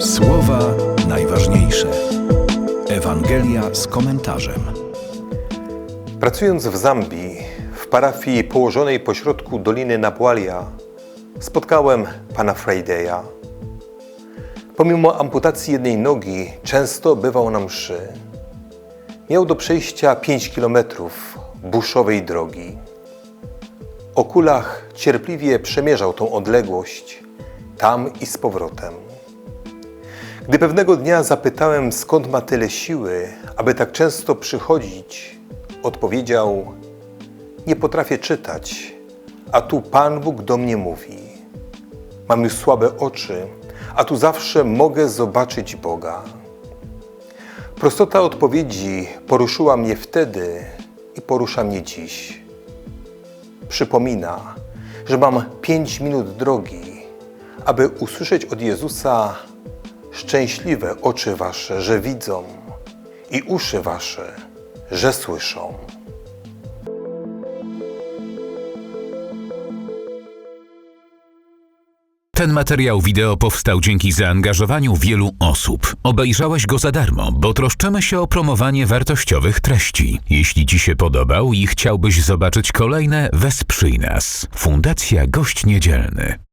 Słowa najważniejsze. Ewangelia z komentarzem. Pracując w Zambii, w parafii położonej pośrodku Doliny Nabwalia, spotkałem pana Frideya. Pomimo amputacji jednej nogi, często bywał na mszy. Miał do przejścia 5 kilometrów buszowej drogi. O kulach cierpliwie przemierzał tą odległość, tam i z powrotem. Gdy pewnego dnia zapytałem, skąd ma tyle siły, aby tak często przychodzić, odpowiedział: Nie potrafię czytać, a tu Pan Bóg do mnie mówi. Mam już słabe oczy, a tu zawsze mogę zobaczyć Boga. Prostota odpowiedzi poruszyła mnie wtedy i porusza mnie dziś. Przypomina, że mam pięć minut drogi, aby usłyszeć od Jezusa Szczęśliwe oczy wasze, że widzą, i uszy wasze, że słyszą. Ten materiał wideo powstał dzięki zaangażowaniu wielu osób. Obejrzałeś go za darmo, bo troszczymy się o promowanie wartościowych treści. Jeśli Ci się podobał i chciałbyś zobaczyć kolejne, wesprzyj nas. Fundacja Gość Niedzielny.